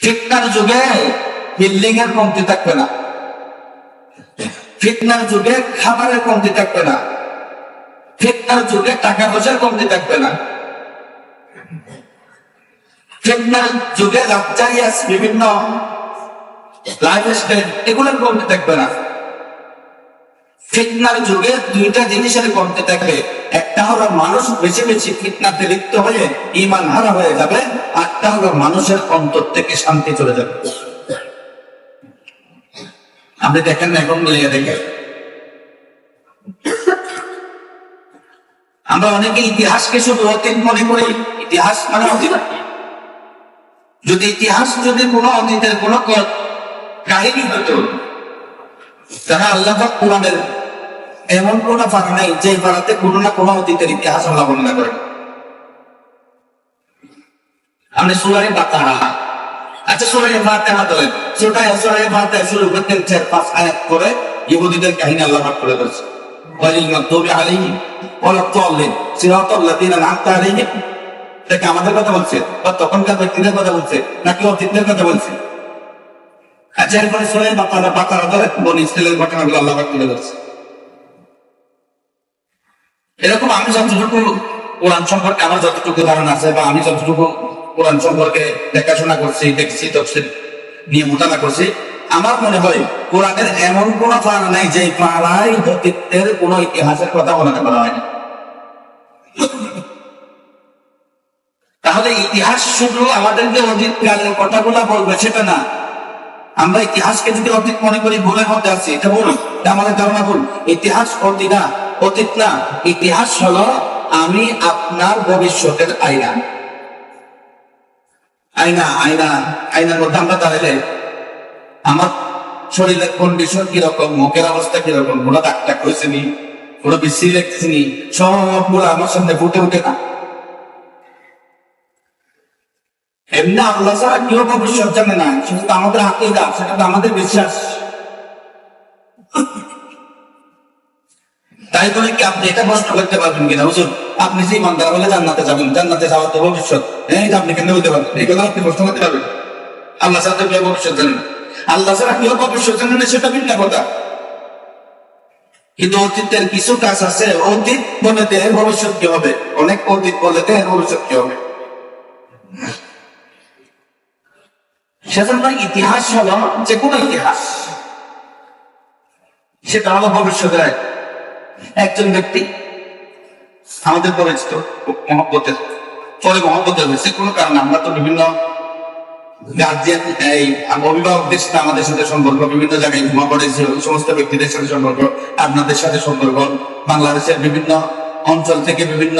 ফিটনার যুগে বিল্ডিং এর কমতি থাকবে না। ফিটনার যুগে খাবারের কমতি থাকবে না। ফিটনার যুগে টাকা পয়সার কমতি থাকবে না। ফিটনার যুগে লাক্সারিয়াস বিভিন্ন লাইফ স্টাইল এগুলোর কমতি থাকবে না। ফিটনার যুগে দুইটা জিনিসের কমতে থাকবে। একটা হলো মানুষ বেশি বেশি ফিটনাতে লিপ্ত হয়ে ইমান হারা হয়ে যাবে আরটা হলো মানুষের অন্তর থেকে শান্তি চলে যাবে। আপনি দেখেন এখন মিলিয়ে দেখে আমরা অনেকে ইতিহাসকে শুধু অতীত মনে করি, ইতিহাস মানে অতীত। যদি ইতিহাস যদি কোনো অতীতের কোনো কাহিনী হতো তারা আল্লাহ কোরআনের এমন কোন পারা নাই যে পাড়াতে কোনো না কোনো অতীতের ইতিহাস আল্লাহ বর্ণনা করেন। আপনি সুরারি বাতারা আচ্ছা সুরারি বাতারা ধরেন ছোটায় সুরারি বাতায় শুরু করতেন চার পাঁচ আয়াত করে ইহুদিদের কাহিনী আল্লাহ পাক করে দিয়েছে ওয়ালিল মাগদুবি আলাইহিম ওয়ালা দাল্লিন সিরাতাল লাযিনা আনআমতা আলাইহিম এটা আমাদের কথা বলছে, বা তখনকার ব্যক্তিদের কথা বলছে, নাকি অতীতের কথা বলছে? আচ্ছা এরপরে সোহেল বাতারা বাতারা ধরে বনি ইসরায়েলের ঘটনাগুলো আল্লাহ পাক তুলে ধরছে। এরকম আমি যতটুকু কোরআন সম্পর্কে আমার যতটুকু ধারণা আছে বা আমি যতটুকু কোরআন সম্পর্কে দেখাশোনা করছি, দেখছি, তফসিল নিয়ে মোতালা করছি। আমার মনে হয় কোরআনের এমন কোন পাড়া নাই যে পাড়ায় অতীতের কোন ইতিহাসের কথা বর্ণনা করা হয়নি। তাহলে ইতিহাস শুধু আমাদেরকে অতীত কালের কথাগুলা বলবে সেটা না। আমরা ইতিহাসকে যদি অতীত মনে করি, ভুলের মধ্যে আছি, এটা বলুন আমাদের ধারণা ভুল। ইতিহাস অতীত না অতীত না। ইতিহাস হলো আমি আপনার ভবিষ্যতের আয়না আয়না আয়না, আয়নার মধ্যে আমরা দাঁড়ালে আমার শরীরের কন্ডিশন কীরকম, মুখের অবস্থা কীরকম, কোনো দাগ টাক হয়েছে নি কোনো বিশ্রী দেখতেছি নি সবগুলো আমার সামনে ফুটে উঠে না। এমনি আল্লাহ ছাড়া কেউ ভবিষ্যৎ জানে না সেটা তো আমাদের আকিদা, সেটা তো আমাদের বিশ্বাস। তাই বলে কি আপনি এটা প্রশ্ন করতে পারবেন কিনা, হুজুর? আপনি যে ইমানদার বলে জান্নাতে যাবেন, জান্নাতে যাওয়ার তো ভবিষ্যৎ। হ্যাঁ আপনি কেন বলতে পারবেন এই কথা আপনি প্রশ্ন করতে পারবেন। আল্লাহ কেউ ভবিষ্যৎ জানেন আল্লাহ ছাড়া কেউ ভবিষ্যৎ জানে না, সেটা ভিন্ন কথা। কিন্তু অতীতের কিছু কাজ আছে, অতীত বলে দেহের ভবিষ্যৎ কি হবে। অনেক অতীত বলে দেহের ভবিষ্যৎ কি হবে। সেজন্য ইতিহাস হলো যে কোনো ইতিহাস। সেটা হলো ভবিষ্যতের। একজন ব্যক্তি আমাদের পরিচিত মহব্বতের পরে মহব্বতের হয়েছে। কোনো কারণে আমরা তো বিভিন্ন গার্জিয়ান এই অভিভাবকদের সাথে আমাদের সাথে সম্পর্ক, বিভিন্ন জায়গায় ঘুমা পড়েছে ওই সমস্ত ব্যক্তিদের সাথে সম্পর্ক, আপনাদের সাথে সম্পর্ক, বাংলাদেশের বিভিন্ন অঞ্চল থেকে বিভিন্ন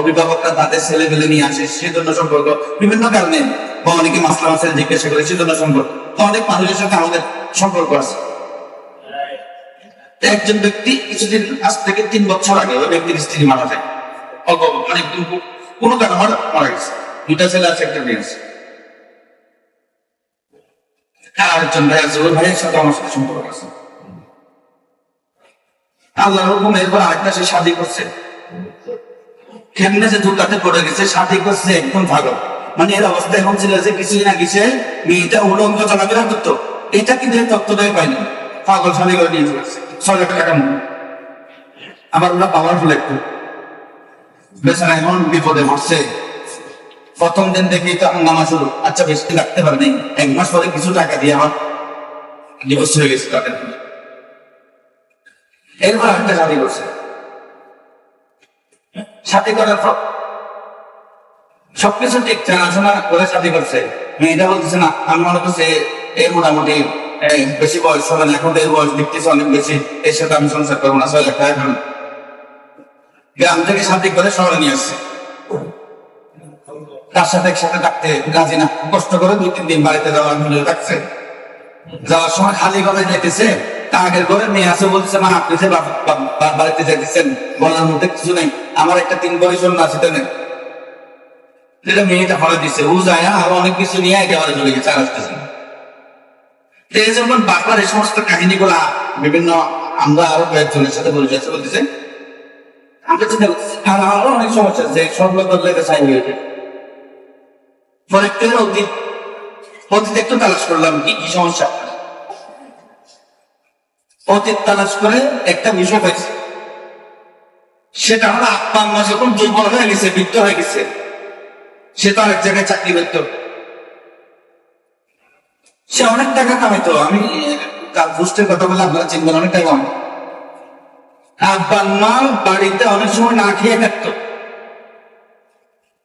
অভিভাবকরা তাদের ছেলে নিয়ে আসে, সেজন্য সম্পর্ক। বিভিন্ন কারণে বা অনেকে মাসলা জিজ্ঞাসা করে, সেজন্য সম্পর্ক। তো অনেক মানুষের সাথে আমাদের সম্পর্ক আছে। তো একজন ব্যক্তি কিছুদিন, আজ থেকে তিন বছর আগে ওই ব্যক্তির স্ত্রী মারা যায়। অল্প মানে কোনো- কারণে মারা গেছে। দুটা ছেলে আছে, একটা মেয়ে আছে। আরেকজন ভাই আছে, ওই ভাইয়ের সাথে আমার সাথে সম্পর্ক আছে। আল্লাহর এরপর আরেকটা সে শাদি করছে। কেমনে যে পড়ে গেছে, শাদি করছে একদম ভালো। মানে এর অবস্থা এখন ছিল যে কিছুই না কিছু মেয়েটা উলঙ্গ চলাফেরা করতো। এটা কিন্তু তত্ত্বটাই পাইনি। পাগল শাদি করে নিয়ে চলেছে। ছয় লাখ টাকা। আমার ওরা পাওয়ারফুল একটু। বেচারা এমন বিপদে পড়ছে প্রথম দিন তো হাঙ্গামা শুরু। আচ্ছা বেশি পারে? নাই। এক মাস পরে কিছু টাকা দিয়ে আমার হয়ে গেছে তাদের। এরপর একটা শাদি করছে শাদি করার পর সবকিছু ঠিক জানাশোনা করে শাদি করছে। মেয়েটা বলতেছে, না, আমি মনে করছি এর মোটামুটি বেশি বয়স হবে না। এখন তো বয়স দেখতেছি, অনেক বেশি। এর সাথে আমি সংসার করব না লাখ এখন গ্রাম থেকে শাদি করে শহরে নিয়ে আসছে। তার সাথে একসাথে থাকতে রাজি না। কষ্ট করে দুই, তিন দিন বাড়িতে যাওয়ার মিলে থাকছে। যাওয়ার সময় খালি ঘরে যেতেছে তা আগের ঘরে মেয়ে আছে বলছে, মা, আপনি যে বাড়িতে যেতেছেন বলার মধ্যে কিছু নেই। আমার একটা তিন পরিশোধ না আছে তেনে যেটা মেয়েটা ফলে দিছে। ও যায় আরও অনেক কিছু নিয়ে একেবারে চলে গেছে, আর আসতেছে না। এই যখন বারবার এই সমস্ত কাহিনীগুলা বিভিন্ন আমরা আরও কয়েকজনের সাথে পরিচয় বলতেছে, আমরা চিন্তা করতেছি, আর আরও অনেক সমস্যা আছে সবগুলো বদলে এটা চাই হয়ে যায় পরে অতীত অতীত একটু তালাশ করলাম কি কি সমস্যা? অতীত তালাশ করে একটা বিষয় পাইছি। সেটা হলো, আত্মা আম্মা যখন দুর্বল হয়ে গেছে, বৃদ্ধ হয়ে গেছে, সে তো আরেক জায়গায় চাকরি পেত সে অনেক টাকা কামাইতো। আমি কাল পুষ্টের কথা বলে আপনারা চিনবেন অনেক টাকা কামাই আব্বা আম্মা বাড়িতে অনেক সময় না খেয়ে থাকতো।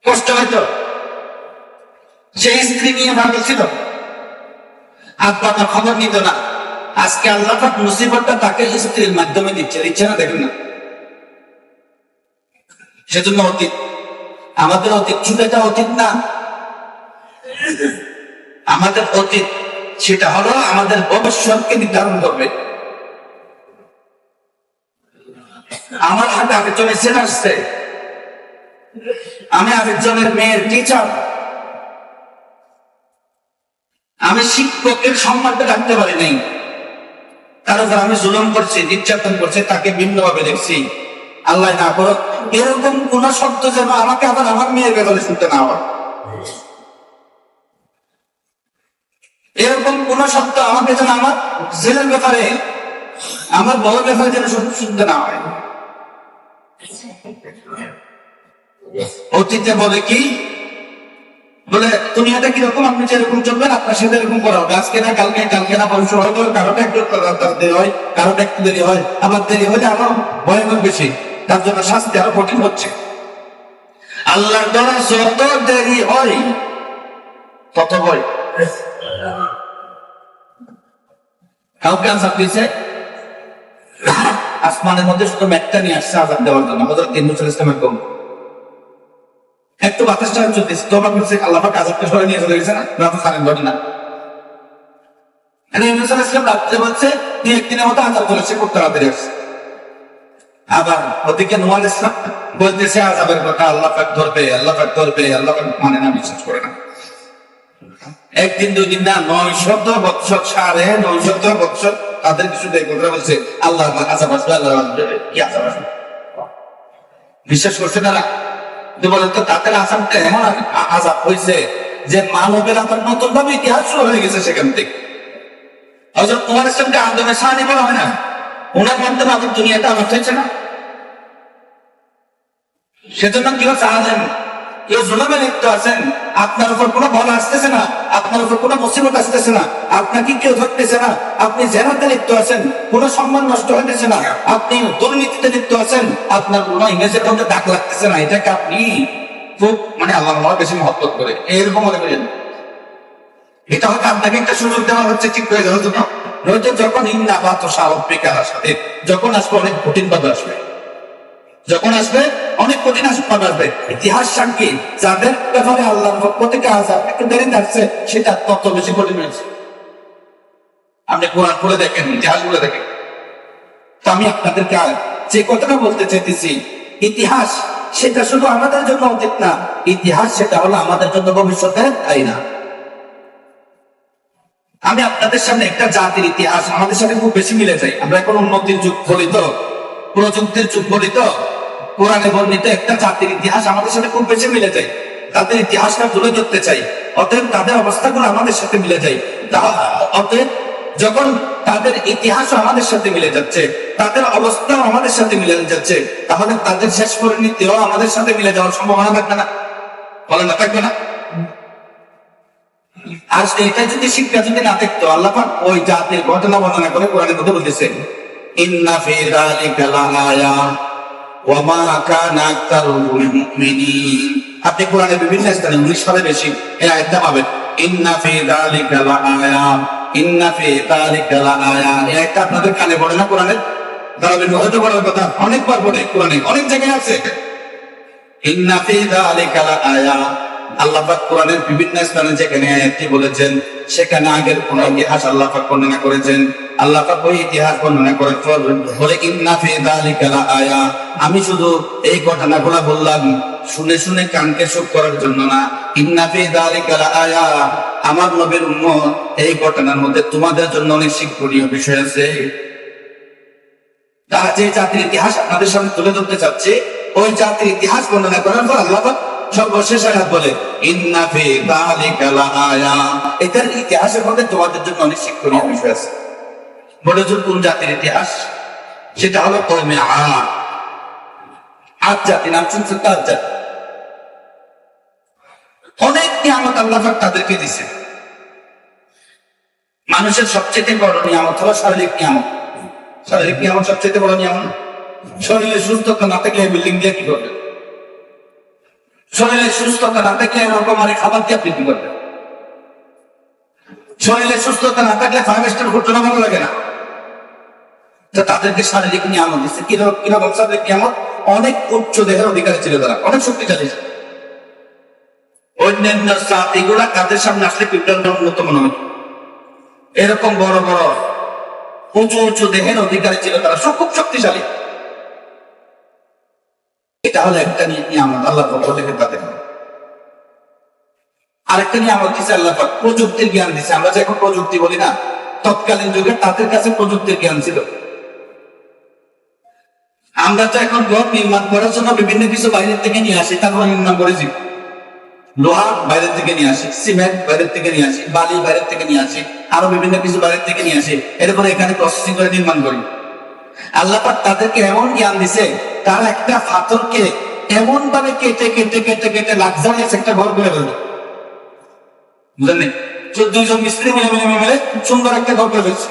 কষ্ট হয়তো সেই স্ত্রী নিয়ে ভালো ছিল আব্বা তার খবর নিত না। আজকে আল্লাহ পাক মুসিবতটা তাকে স্ত্রীর মাধ্যমে দিচ্ছে। দিচ্ছে না দেখুন না। সেজন্য অতীত। আমাদের অতীত শুধু এটা অতীত না। আমাদের অতীত সেটা হলো আমাদের ভবিষ্যৎকে নির্ধারণ করবে। আমার হাতে আরেকজনের ছেলে আসছে। আমি আরেকজনের মেয়ের টিচার আমি শিক্ষকের সম্মানটা রাখতে পারি নাই। তার উপর আমি জুলুম করছি, নির্যাতন করছি, তাকে ভিন্নভাবে দেখছি। আল্লাহ না করো এরকম কোন শব্দ যেন আমাকে আবার আমার মেয়ের ব্যাপারে শুনতে না হয়। এরকম কোন শব্দ আমাকে যেন আমার জেলের ব্যাপারে, আমার বড় ব্যাপারে যেন শুন- শুনতে না হয়। অতীতে বলে কি? বলে দুনিয়াটা কীরকম আপনি যেরকম চলবেন, আপনার সাথে এরকম করা হবে। আজকে না, কালকে কালকে না, পরশু হয়তো কারোটা একটু দেরি হয়, কারোটা একটু দেরি হয়, আবার দেরি হলে আরও ভয়ঙ্কর বেশি। তার জন্য শাস্তি আরও কঠিন হচ্ছে। আল্লাহর দ্বারা যত দেরি হয়, তত ভয় কাউকে আজাব দিয়েছে আসমানের মধ্যে শুধু ম্যাটটা নিয়ে আসছে আজাব দেওয়ার জন্য। হজরত ইন্দুসুল ইসলামের কম একটু বাতাসটা চলতেছে তোবা করছে, আল্লাহ পাক সরে নিয়ে চলে গেছে না? রাতে জানেন ঘটনা মানে ইউনুস আলাইহিস সালাম রাত্রে বলছে একদিনের মতো চলেছে আসছে। আবার ওদিকে নোয়াল ইসলাম বলতেছে আজাবের কথা আল্লাহ পাক ধরবে, আল্লাহ পাক ধরবে, আল্লাহ পাক মানে না, বিশ্বাস করে না। একদিন দুই দিন না নয় শত বৎসর, সাড়ে নয় শত বৎসর তাদের কিছু কথা বলছে, আল্লাহ আজাব আসবে, আল্লাহ কি আজাব আসবে? বিশ্বাস করছে কিন্তু বলেন তো, তাদের আসামটা এমন আজাব হয়েছে যে মানবের আপনার নতুন ভাবে ইতিহাস শুরু হয়ে গেছে সেখান থেকে। হজরত কুমার ইসলামকে আন্দোলনের সাহায্য বলা হয় না? ওনার মাধ্যমে আমাদের দুনিয়াটা আমার হয়েছে না? সেজন্য কেউ চাহাছেন কেউ জুলমে লিপ্ত আছেন, আপনার উপর কোনো ভল আসতেছে না? আপনার উপর কোনো মুসিবত আসতেছে না। আপনাকে কেউ ধরতেছে না। আপনি জেনাতে লিপ্ত আছেন। কোনো সম্মান নষ্ট হইতেছে না। আপনি দুর্নীতিতে লিপ্ত আছেন। আপনার কোনো ইংরেজের মধ্যে ডাক লাগতেছে না। এটাকে আপনি খুব মানে আল্লাহ আল্লাহ বেশি মহব্বত করে এরকম মনে করেন। এটা হয়তো আপনাকে একটা সুযোগ দেওয়া হচ্ছে ঠিক হয়ে যাওয়ার জন্য। যখন ইন্না বা তো স্বাভাবিকার আসবে যখন আসবে, অনেক কঠিন ভাবে আসবে। যখন আসবে, অনেক কঠিন আসবে আসবে। ইতিহাস সাক্ষী যাদের ব্যাপারে আল্লাহর পক্ষ থেকে আজাব একটু দেরি আসছে সেটা তত বেশি কঠিন হয়েছে। আপনি কোরআন করে দেখেন, ইতিহাসগুলো দেখেন। তো আমি আপনাদেরকে যে কথাটা বলতে চাইতেছি, ইতিহাস সেটা শুধু আমাদের জন্য অতীত না, ইতিহাস সেটা হলো আমাদের জন্য ভবিষ্যতের তাই না আমি আপনাদের সামনে একটা জাতির ইতিহাস, আমাদের সাথে খুব বেশি মিলে যায়। আমরা এখন উন্নতির যুগ বলি তো? প্রযুক্তির যুগ বলি তো? কোরআনে বর্ণিত একটা জাতির ইতিহাস আমাদের সাথে খুব বেশি মিলে যায়। তাদের ইতিহাসটা তুলে ধরতে চাই। অতএব তাদের অবস্থাগুলো আমাদের সাথে মিলে যায়। অতএব যখন তাদের ইতিহাসও আমাদের সাথে মিলে যাচ্ছে, তাদের অবস্থাও আমাদের সাথে মিলে যাচ্ছে, তাহলে তাদের শেষ পরিণতিও আমাদের সাথে মিলে যাওয়ার সম্ভাবনা থাকবে না। বলেন না, থাকবে না? আর এটা যদি শিক্ষা যদি না থাকতো, আল্লাহ ওই জাতির ঘটনা বর্ণনা করে কোরআনের মধ্যে বলতেছেন ইন্না ফি যালিকা লাআয়া। আপনি কোরআনের বিভিন্ন স্থানে উনিশ সালে বেশি এই আয়াতটা পাবেন। ইন্না ফি যালিকা লাআয়া ইন্না ফি যালিকা লাআয়া এই আয়াতটা আপনাদের কানে পড়ে না কোরআনের? দাঁড়াবেন হয়তো পড়ার কথা, অনেকবার পড়ে কোরআনে, অনেক জায়গায় আছে। ইন্না ফি যালিকা লাআয়া আল্লাহ পাক কোরআনের বিভিন্ন স্থানে যেখানে আয়াতটি বলেছেন, সেখানে আগের কোন ইতিহাস আল্লাহ পাক বর্ণনা করেছেন। আল্লাহ ইতিহাস বর্ণনা করে ইন্না ফি লাআয়া। আমি শুধু এই ঘটনাগুলো বললাম, শুনে শুনে কানকে সুখ করার জন্য না। ইন্না ফি যালিকা লাআয়া। আমার নবীর উম্মত, এই ঘটনার মধ্যে তোমাদের জন্য অনেক শিক্ষণীয় বিষয় আছে। যে জাতির ইতিহাস আপনাদের সামনে তুলে ধরতে চাচ্ছে, ওই জাতির ইতিহাস বর্ণনা করার পর আল্লাহ সর্বশেষ আঘাত বলে, ইন্না ফি লাআয়া। এটার ইতিহাসের মধ্যে তোমাদের জন্য অনেক শিক্ষণীয় বিষয় আছে। বলে যে কোন জাতির ইতিহাস? সেটা হলো কৌমে আদ। আজ জাতি নাম শুনছে তার জাতি। অনেক নিয়ামত আল্লাহ তাদেরকে দিছে মানুষের সবচেয়ে বড় নিয়ামত হলো শারীরিক নিয়ামত। শারীরিক নিয়ামত সবচেয়ে বড় নিয়ামত। শরীরে সুস্থতা না থাকলে বিল্ডিং দিয়ে কি করবে শরীরে সুস্থতা না থাকলে রকমারি খাবার দিয়ে আপনি কি করবেন? শরীরে সুস্থতা না থাকলে ফাইভ স্টার হোটেল ভালো লাগে না। তাদেরকে শারীরিক নিয়ামত দিচ্ছে। কীরকম কীরকম শারীরিক নিয়ামত অনেক উচ্চ দেহের অধিকারী ছিল তারা। অনেক শক্তিশালী ছিল। অন্যান্য জাতিগুলা কাদের সামনে আসলে পিপটার উন্নত মনে হয় এরকম বড় বড় উঁচু উঁচু দেহের অধিকারী ছিল তারা। সব খুব শক্তিশালী। এটা হলো একটা নিয়ামত আল্লাহ পক্ষ থেকে তাদের। আরেকটা নিয়ামত দিচ্ছে আল্লাহ প্রযুক্তির জ্ঞান দিচ্ছে আমরা যে এখন প্রযুক্তি বলি না, তৎকালীন যুগে তাদের কাছে প্রযুক্তির জ্ঞান ছিল। আমরা তো এখন ঘর নির্মাণ করার জন্য বিভিন্ন কিছু বাইরের থেকে নিয়ে আসি, তারপর নির্মাণ করেছি। লোহা বাইরের থেকে নিয়ে আসি, সিমেন্ট বাইরের থেকে নিয়ে আসি, বালি বাইরের থেকে নিয়ে আসি, আরও বিভিন্ন কিছু বাইরের থেকে নিয়ে আসি, এরপরে এখানে প্রসেসিং করে নির্মাণ করি। আল্লাহ তাদেরকে এমন জ্ঞান দিছে, তারা একটা পাথরকে এমন ভাবে কেটে কেটে কেটে কেটে লাক্সারিয়াস একটা ঘর করে ফেলবে। বুঝলেন দুইজন মিস্ত্রি মিলে মিলে মিলে সুন্দর একটা ঘর করে ফেলছে।